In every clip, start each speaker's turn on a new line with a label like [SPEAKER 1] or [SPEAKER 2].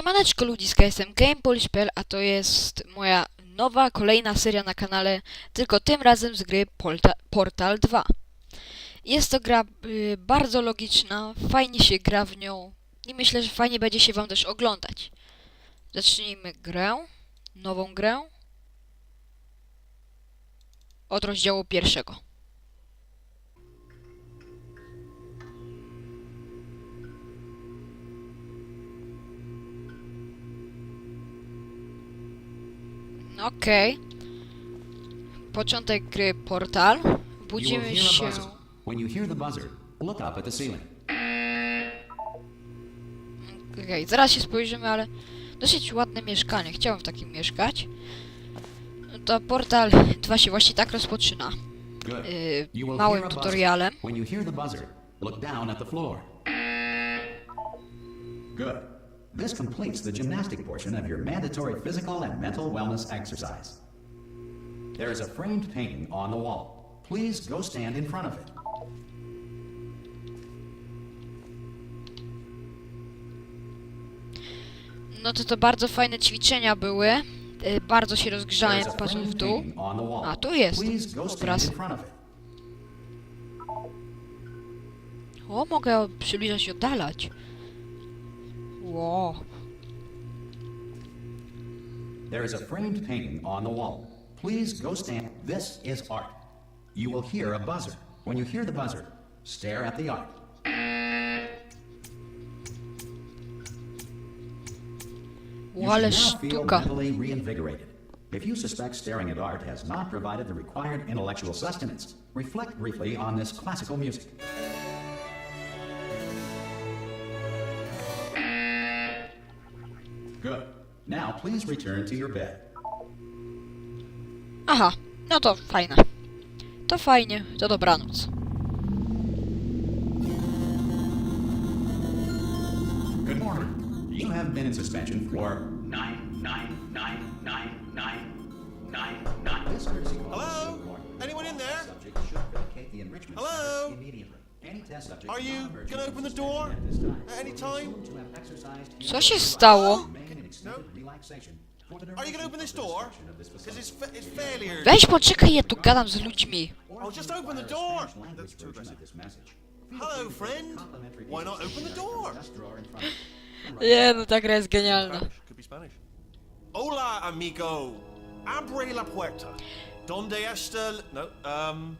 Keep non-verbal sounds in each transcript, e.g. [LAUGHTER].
[SPEAKER 1] Siemaneczko ludziska, jestem GamePolish.pl, a to jest moja nowa, kolejna seria na kanale, tylko tym razem z gry Polta Portal 2. Jest to gra y, bardzo logiczna, fajnie się gra w nią i myślę, że fajnie będzie się wam też oglądać. Zacznijmy grę, nową grę, od rozdziału pierwszego. Okej. Początek gry Portal.
[SPEAKER 2] You will
[SPEAKER 1] Budzimy
[SPEAKER 2] hear a
[SPEAKER 1] się...
[SPEAKER 2] buzzer. When you hear the buzzer, look up at the ceiling.
[SPEAKER 1] Okej, zaraz się spojrzymy, ale dosyć ładne mieszkanie. Chciałbym w takim mieszkać. No To Portal 2 się właśnie tak rozpoczyna.
[SPEAKER 2] Good.
[SPEAKER 1] Yy,
[SPEAKER 2] You will
[SPEAKER 1] małym
[SPEAKER 2] hear a buzzer.
[SPEAKER 1] tutorialem.
[SPEAKER 2] When you hear the buzzer, look down at the floor. Good. This completes the gymnastic portion of your mandatory physical and mental wellness exercise. There is a framed painting on the wall. Please go stand in front of it.
[SPEAKER 1] No to to bardzo fajne ćwiczenia były. Yy, bardzo się rozgrzałem patrząc w dół.
[SPEAKER 2] painting on the wall.
[SPEAKER 1] A, tu jest
[SPEAKER 2] Please go stand
[SPEAKER 1] obraz.
[SPEAKER 2] in front of it.
[SPEAKER 1] O, mogę przybliżać i oddalać. Wow.
[SPEAKER 2] There is a framed painting on the wall. Please go stand. This is art. You will hear a buzzer. When you hear the buzzer, stare at the art. You
[SPEAKER 1] Wow, ale
[SPEAKER 2] should now feel mentally reinvigorated. If you suspect staring at art has not provided the required intellectual sustenance, reflect briefly on this classical music. Good. Now please return to your bed.
[SPEAKER 1] Aha, no to fajne. To fajnie, to dobranoc.
[SPEAKER 2] Good morning. You have been in suspension for nine, nine, nine, nine, nine, nine, nine. This courtesy call
[SPEAKER 3] Hello? Anyone in there?
[SPEAKER 2] Subject should vacate the enrichment
[SPEAKER 3] Hello?
[SPEAKER 2] immediately. Any test subject
[SPEAKER 3] Are you gonna open the
[SPEAKER 2] suspension
[SPEAKER 3] door
[SPEAKER 2] at this time
[SPEAKER 3] at any
[SPEAKER 2] will be
[SPEAKER 3] time?
[SPEAKER 2] assumed to have exercised
[SPEAKER 1] Co się
[SPEAKER 2] his
[SPEAKER 1] stało?
[SPEAKER 2] Remain in extended relaxation
[SPEAKER 3] Are you gonna
[SPEAKER 2] duration
[SPEAKER 3] open this
[SPEAKER 2] the
[SPEAKER 3] door?
[SPEAKER 2] destruction
[SPEAKER 3] Because it's, fa- it's fairly urgent.
[SPEAKER 1] Weź poczekaj, ja tu gadam z ludźmi.
[SPEAKER 3] Oh, just open the door. That's too aggressive.
[SPEAKER 2] of this message.
[SPEAKER 3] Hello, friend. Why not open the door?
[SPEAKER 2] desk drawer in front of you. [LAUGHS]
[SPEAKER 1] Nie, no ta gra jest genialna.
[SPEAKER 3] Could be Spanish. Hola, amigo. Abre la puerta. Donde está? No. Um.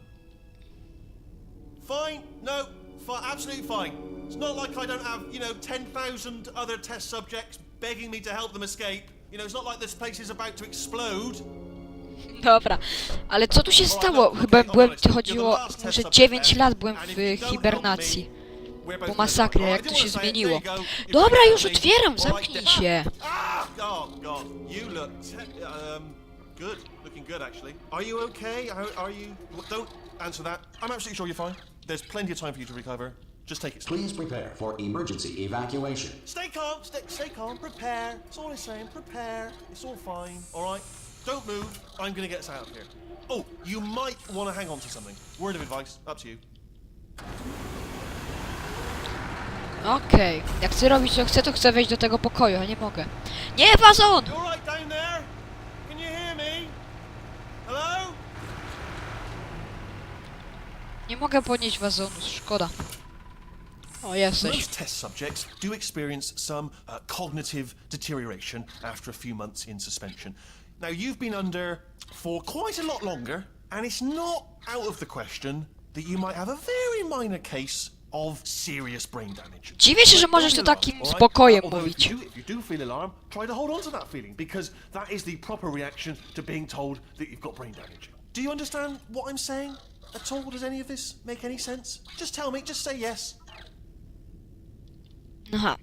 [SPEAKER 3] Fine. No. Fi- absolutely fine. It's not like I don't have, you know, 10,000 other test subjects begging me to help them escape. You know, it's not like this place is about to explode.
[SPEAKER 1] Dobra, ale co tu się stało? Chyba byłem, chodziło, że 9 lat byłem w hibernacji. Po masakrie, jak to się zmieniło. Dobra, już otwieram, zamknij się.
[SPEAKER 3] Ah, God, you look te- good, looking good actually. Are you okay? How are you? Look, Don't answer that. I'm absolutely sure you're fine. There's plenty of time for you to recover. Just take it slow.
[SPEAKER 2] Please prepare for emergency evacuation.
[SPEAKER 3] Stay calm, stay, stay calm, prepare. That's all I'm saying, prepare. It's all fine, all right? Don't move. I'm gonna get us out of here. Oh, you might want to hang on to something. Word of advice, up to you.
[SPEAKER 1] Okej, jak chcę robić co chcę, to chcę wejść do tego pokoju, a nie mogę. Nie, wazon!
[SPEAKER 3] You all right down there? Can you hear me? Hello?
[SPEAKER 1] Nie mogę podnieść wazonu, szkoda. O, jesteś.
[SPEAKER 3] Most test subjects do experience some uh, cognitive deterioration after a few months in suspension. Now, you've been under for quite a lot longer, and it's not out of the question that you might have a very minor case of serious brain damage.
[SPEAKER 1] Dziwię się, że możesz to takim spokojem mówić.
[SPEAKER 3] If you, do, if you do feel alarm, try to hold on to that feeling because that is the proper reaction to being told that you've got brain damage. Do you understand what I'm saying at all? Does any of this make any sense? Just tell me, just say yes.
[SPEAKER 1] Aha.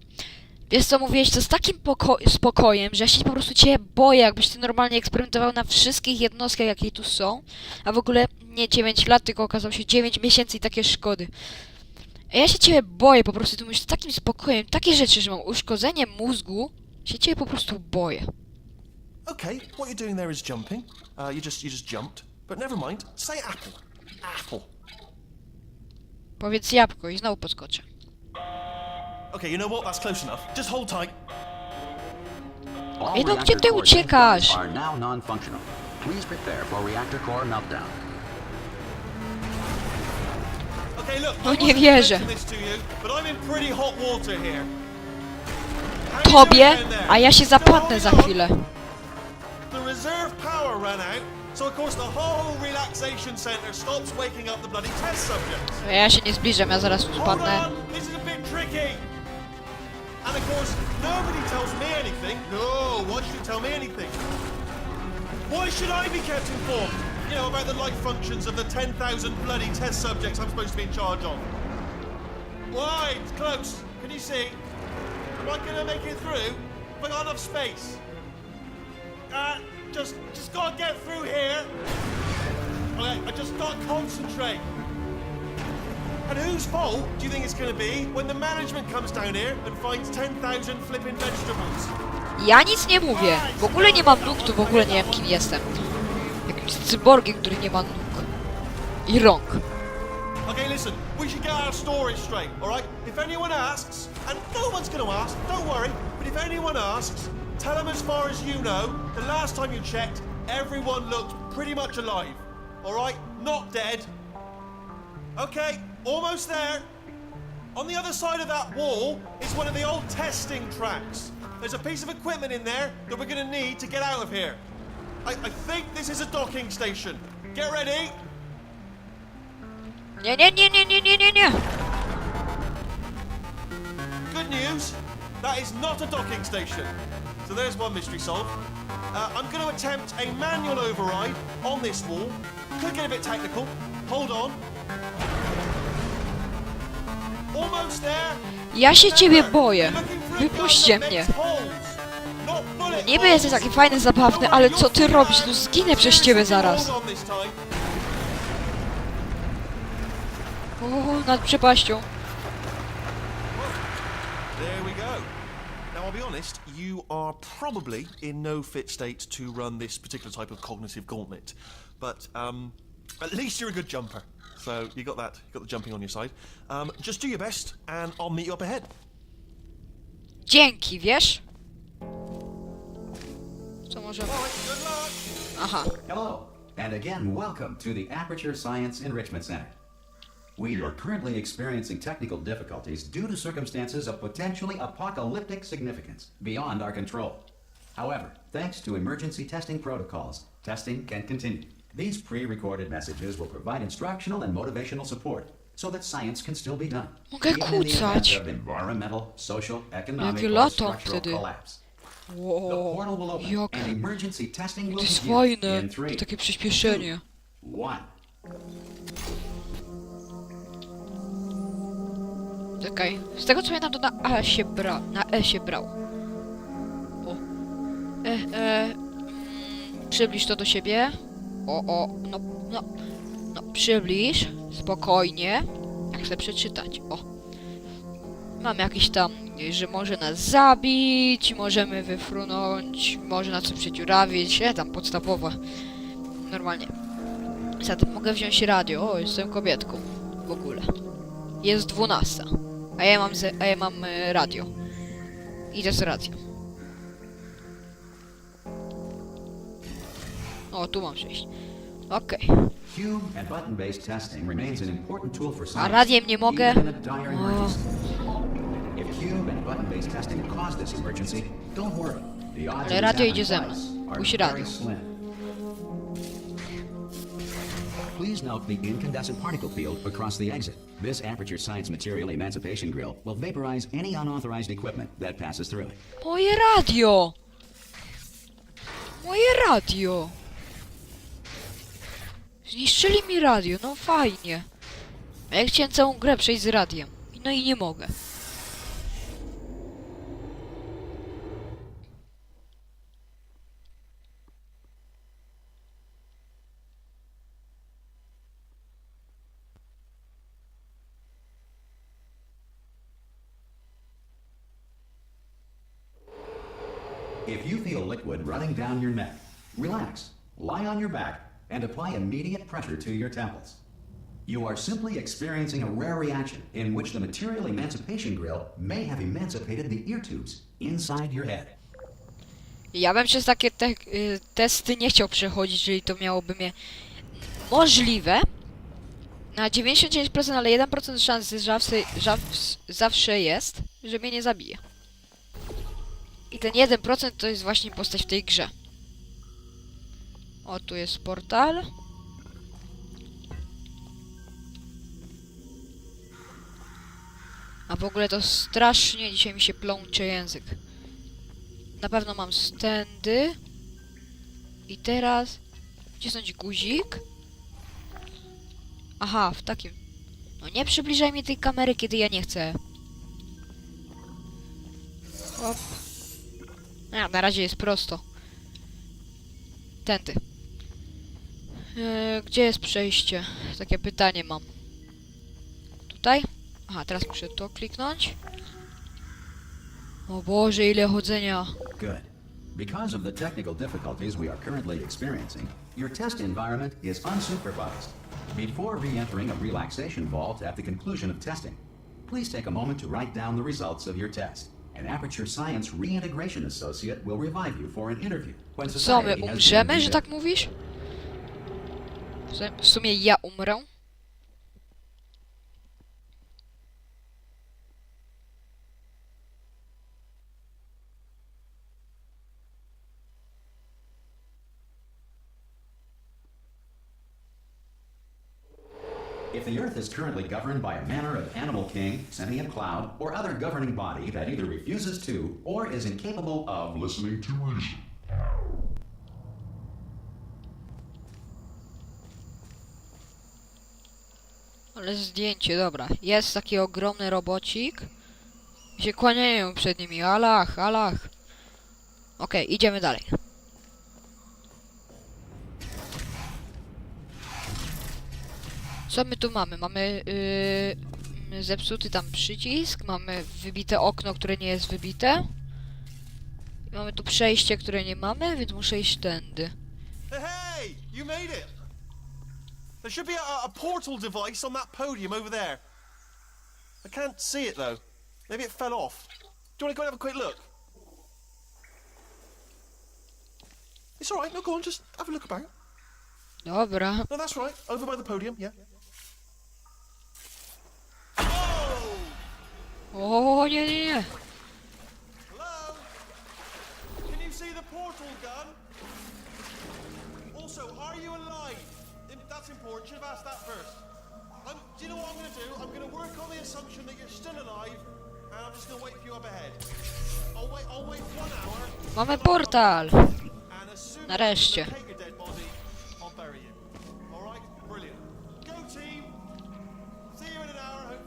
[SPEAKER 1] Wiesz co, mówiłeś to z takim poko- spokojem, że ja się po prostu cię boję, jakbyś ty normalnie eksperymentował na wszystkich jednostkach, jakie tu są, a w ogóle nie 9 lat, tylko okazało się 9 miesięcy i takie szkody. A ja się ciebie boję, po prostu ty mówisz z takim spokojem, takie rzeczy, że mam uszkodzenie mózgu, się ciebie po prostu boję.
[SPEAKER 3] Okay, what you're doing there is jumping. Uh, you just you just jumped, but never mind. Say apple. Apple.
[SPEAKER 1] Powiedz jabłko i znowu podskoczę.
[SPEAKER 3] Okay, you know what? That's close enough. Just hold tight.
[SPEAKER 2] All
[SPEAKER 1] Ej, no
[SPEAKER 2] reactor
[SPEAKER 1] gdzie ty
[SPEAKER 2] core
[SPEAKER 1] uciekasz?
[SPEAKER 2] are now non-functional. Please prepare for reactor core meltdown.
[SPEAKER 3] Okay, look,
[SPEAKER 1] No
[SPEAKER 3] I
[SPEAKER 1] nie
[SPEAKER 3] wasn't
[SPEAKER 1] wierzę.
[SPEAKER 3] mentioning this to you, but I'm in pretty hot water here. How you
[SPEAKER 1] Tobie,
[SPEAKER 3] doing there?
[SPEAKER 1] a ja się zapadnę za
[SPEAKER 3] on?
[SPEAKER 1] chwilę.
[SPEAKER 3] The reserve power ran out, so of course the whole relaxation center stops waking up the bloody test subjects.
[SPEAKER 1] A Ja się nie zbliżam, ja zaraz
[SPEAKER 3] Hold
[SPEAKER 1] spadnę.
[SPEAKER 3] on, this is a bit tricky. And of course, nobody tells me anything. No, why should you tell me anything? Why should I be kept informed? You know, about the life functions of the 10,000 bloody test subjects I'm supposed to be in charge of. Why? It's close. Can you see? Am I gonna make it through? Have I got enough space? Uh, just, just gotta get through here. Okay, I just gotta concentrate. And whose fault do you think it's going to be when the management comes down here and finds 10,000 flipping vegetables?
[SPEAKER 1] Ja nic nie mówię. W ogóle nie mam nóg, to w ogóle nie wiem kim jestem. Jakimś cyborgiem, który nie ma nóg. I rąk.
[SPEAKER 3] Okay, listen, we should get our story straight, alright? If anyone asks, and no one's going to ask, don't worry, but if anyone asks, tell them as far as you know, the last time you checked, everyone looked pretty much alive, alright? Not dead. Okay, almost there. On the other side of that wall is one of the old testing tracks. There's a piece of equipment in there that we're going to need to get out of here. I, I think this is a docking station. Get ready. Good news, that is not a docking station. So there's one mystery solved. Uh, I'm going to attempt a manual override on this wall. Could get a bit technical. Hold on.
[SPEAKER 1] Ja się ciebie boję. Wypuśćcie mnie. Niby jesteś taki fajny, zabawny, ale co ty robisz? Tu zginę przez ciebie zaraz. O, nad przepaścią.
[SPEAKER 3] I'll be honest, you are probably in no fit state to run this particular type of cognitive gauntlet. But um, at least you're a good jumper. So you got that, you got the jumping on your side. Um, just do your best, and I'll meet you up ahead.
[SPEAKER 1] Dzięki, wiesz? Co możemy...
[SPEAKER 3] Good luck.
[SPEAKER 1] Aha.
[SPEAKER 2] Hello, and again, welcome to the Aperture Science Enrichment Center. We are currently experiencing technical difficulties due to circumstances of potentially apocalyptic significance beyond our control. However, thanks to emergency testing protocols, testing can continue. These pre-recorded messages will provide instructional and motivational support so that science can still be done.
[SPEAKER 1] Mogę
[SPEAKER 2] of environmental, social, economic,
[SPEAKER 1] Jakie lato
[SPEAKER 2] structural
[SPEAKER 1] wtedy. Wow. Jak... To jest fajne. To takie przyspieszenie. Czekaj. Z tego co pamiętam to na A się bra... Na E się brał. O. E, e... Mm, przybliż to do siebie. O, o. No, no. No, przybliż. Spokojnie. Jak chcę przeczytać. O. Mam jakiś tam, że może nas zabić, możemy wyfrunąć, może nas przedziurawić, e, tam podstawowa. Normalnie. Zatem mogę wziąć radio. O, jestem kobietką. W ogóle. Jest 12. A ja mam, ze, a ja mam e, radio. Idę z radio. O, tu mam przejść. Okej.
[SPEAKER 2] For
[SPEAKER 1] A radiem nie mogę? O, Ale radio idzie ze mną. Musi radio.
[SPEAKER 2] Please note the incandescent particle field across the exit. This Aperture Science Material Emancipation Grill will vaporize any unauthorized equipment that passes through it.
[SPEAKER 1] moje radio! Moje radio! Zniszczyli mi radio, no fajnie. Ja chciałem całą grę przejść z radiem. No i nie mogę.
[SPEAKER 2] If you feel liquid running down your neck, relax, lie on your back, and apply immediate pressure to your temples. You are simply experiencing a rare reaction in which the material emancipation grill may have emancipated the ear tubes inside your head.
[SPEAKER 1] Ja bym przez takie te, y, testy nie chciał przechodzić, jeżeli to miałoby mnie możliwe. Na 99%, ale 1% szansy zawsze, zawsze jest, że mnie nie zabije. I ten 1% to jest właśnie postać w tej grze. O, tu jest portal. A w ogóle to strasznie dzisiaj mi się plącze język. Na pewno mam stędy. I teraz... Wcisnąć guzik. Aha, w takim... No nie przybliżaj mi tej kamery, kiedy ja nie chcę. Hop. A, na razie jest prosto. Tędy. Eee, gdzie jest przejście? Takie pytanie mam. Tutaj? Aha, teraz muszę to kliknąć. O Boże, ile chodzenia.
[SPEAKER 2] Good. Because of the technical difficulties we are currently experiencing, your test environment is unsupervised. Before re-entering a relaxation vault at the conclusion of testing, please take a moment to write down the results of your test. An Aperture Science Reintegration Associate will revive you for an interview when
[SPEAKER 1] Co, my
[SPEAKER 2] society
[SPEAKER 1] umrzemy, że tak mówisz? Że W sumie ja umrę.
[SPEAKER 2] If the Earth is currently governed by a manner of animal king, sentient cloud, or other governing body that either refuses to or is incapable of listening to reason,
[SPEAKER 1] Ale zdjęcie, dobra. Jest taki ogromny robocik. I się kłaniają przed nimi. Allah, Allah. Okej, idziemy dalej. Co my tu mamy? Mamy yy, zepsuty tam przycisk, mamy wybite okno, które nie jest wybite. I mamy tu przejście, które nie mamy, więc muszę iść tędy.
[SPEAKER 3] Hey, you made it! There should be a, a portal device on that podium over there. I can't see it though. Maybe it fell off. Do you want to go and have a quick look? It's alright, no, go on, just have a look about.
[SPEAKER 1] Dobra.
[SPEAKER 3] No, that's right, over by the podium, yeah. Oh!
[SPEAKER 1] O, nie, nie, nie.
[SPEAKER 3] Should have asked that first. Um, do you know what I'm going to do? I'm going to work on the assumption that you're still alive, and I'm just going to wait for you up ahead. I'll wait. I'll wait one hour.
[SPEAKER 1] Mamy portal. Nareszcie.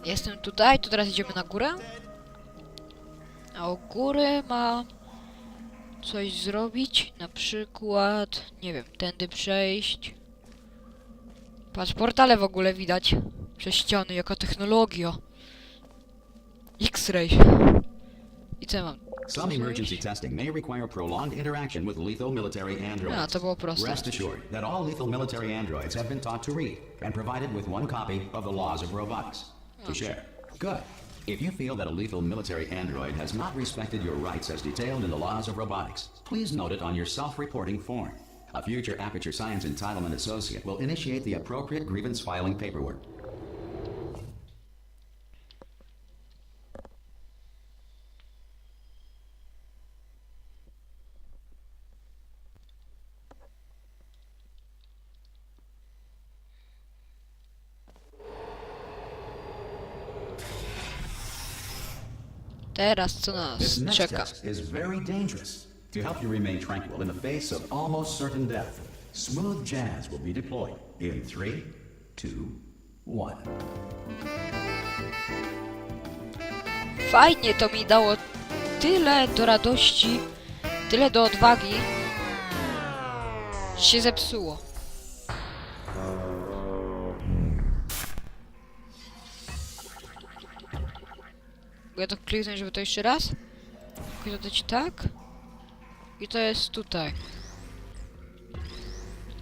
[SPEAKER 1] Jestem tutaj, to teraz idziemy na górę. A u góry ma coś zrobić, na przykład, nie wiem, tędy przejść. Patrz, portale w ogóle widać przez ściany, jaka technologia. X-ray. I co ja mam?
[SPEAKER 2] Some emergency testing may require prolonged interaction with lethal military androids.
[SPEAKER 1] A, to było proste.
[SPEAKER 2] Rest assured that all lethal military androids have been taught to read and provided with one copy of the laws of robotics to share. Good. If you feel that a lethal military android has not respected your rights as detailed in the laws of robotics, please note it on your self-reporting form. A future Aperture Science Entitlement Associate will initiate the appropriate grievance filing paperwork.
[SPEAKER 1] Teraz co
[SPEAKER 2] This
[SPEAKER 1] nas czeka?
[SPEAKER 2] is very dangerous. To help you remain tranquil in the face of almost certain death, smooth jazz will be deployed in three, two, one.
[SPEAKER 1] Fajnie to mi dało tyle do radości, tyle do odwagi. Się zepsuło. Mogę to kliknąć, żeby to jeszcze raz? Mogę to dać tak? I to jest tutaj.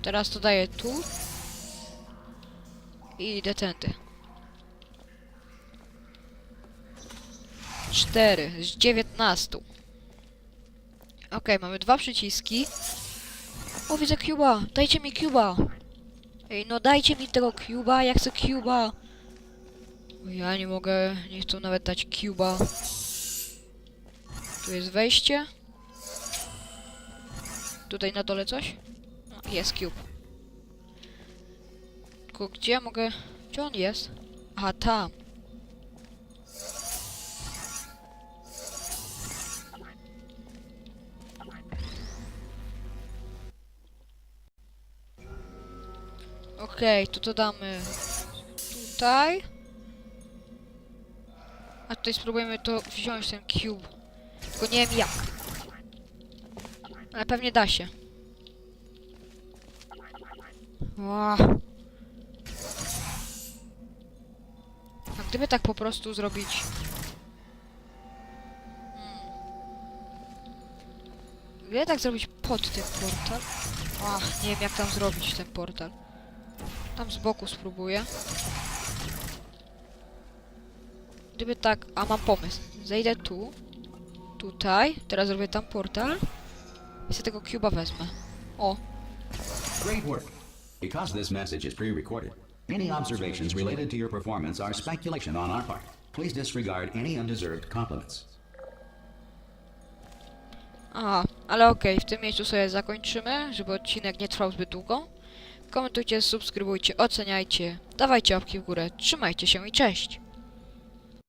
[SPEAKER 1] Teraz to daję tu. I idę tędy. 4 z 19. Okej, mamy dwa przyciski. O, widzę Cuba! Dajcie mi Cuba! Ej, no dajcie mi tego Cuba, ja chcę Cuba! Ja nie mogę, nie chcę nawet dać Cuba. Tu jest wejście. Tutaj na dole coś? Jest Cube. Tylko gdzie mogę... Gdzie on jest? Aha, tam. Okej, to to damy tutaj. A tutaj spróbujemy to wziąć ten cube. Tylko nie wiem jak. Ale pewnie da się. Ła. A gdyby tak po prostu zrobić... Hmm. Gdyby tak zrobić pod ten portal? Ach, nie wiem jak tam zrobić ten portal. Tam z boku spróbuję. Gdyby tak... A, mam pomysł. Zejdę tu. Tutaj. Teraz zrobię tam portal. I sobie tego cuba wezmę. O.
[SPEAKER 2] Great work. Because this message is pre-recorded, any observations related to your performance are speculation on our part. Please disregard any undeserved compliments.
[SPEAKER 1] Aha, ale okej, w tym miejscu sobie zakończymy, żeby odcinek nie trwał zbyt długo. Komentujcie, subskrybujcie, oceniajcie, dawajcie łapki w górę, trzymajcie się i cześć!